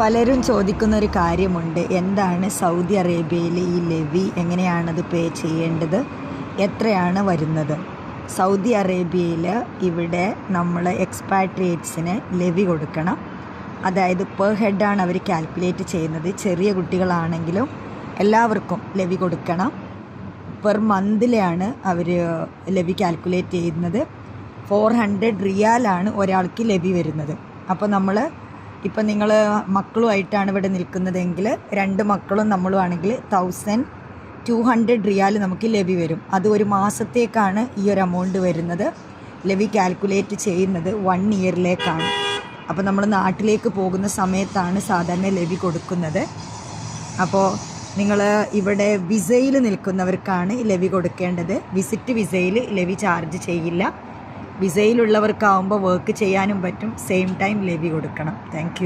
പലരും ചോദിക്കുന്ന ഒരു കാര്യമുണ്ട്. എന്താണ് സൗദി അറേബ്യയിലെ ഈ ലെവി? എങ്ങനെയാണത് പേ ചെയ്യേണ്ടത്? എത്രയാണ് വരുന്നത്? സൗദി അറേബ്യയിൽ ഇവിടെ നമ്മൾ എക്സ്പാട്രിയേറ്റ്സിന് ലെവി കൊടുക്കണം. അതായത് പെർ ഹെഡാണ് അവർ കാൽക്കുലേറ്റ് ചെയ്യുന്നത്. ചെറിയ കുട്ടികളാണെങ്കിലും എല്ലാവർക്കും ലെവി കൊടുക്കണം. പെർ മന്തിലാണ് അവർ ലെവി കാൽക്കുലേറ്റ് ചെയ്യുന്നത്. ഫോർ ഹൺഡ്രഡ് റിയാലാണ് ഒരാൾക്ക് ലെവി വരുന്നത്. അപ്പോൾ നമ്മൾ ഇപ്പം നിങ്ങൾ മക്കളുമായിട്ടാണ് ഇവിടെ നിൽക്കുന്നതെങ്കിൽ രണ്ട് മക്കളും നമ്മളും ആണെങ്കിൽ തൗസൻഡ് ടു ഹൺഡ്രഡ് റിയാൽ നമുക്ക് ലെവി വരും. അത് ഒരു മാസത്തേക്കാണ് ഈ ഒരു എമൗണ്ട് വരുന്നത്. ലെവി കാൽക്കുലേറ്റ് ചെയ്യുന്നത് വൺ ഇയറിലേക്കാണ് അപ്പോൾ നമ്മൾ നാട്ടിലേക്ക് പോകുന്ന സമയത്താണ് സാധാരണ ലെവി കൊടുക്കുന്നത്. അപ്പോൾ നിങ്ങൾ ഇവിടെ വിസയിൽ നിൽക്കുന്നവർക്കാണ് ലെവി കൊടുക്കേണ്ടത്. വിസിറ്റ് വിസയിൽ ലെവി ചാർജ് ചെയ്യില്ല. വിസയിലുള്ളവർക്കാവുമ്പോൾ വർക്ക് ചെയ്യാനും പറ്റും. സെയിം ടൈം ലെവി കൊടുക്കണം. താങ്ക്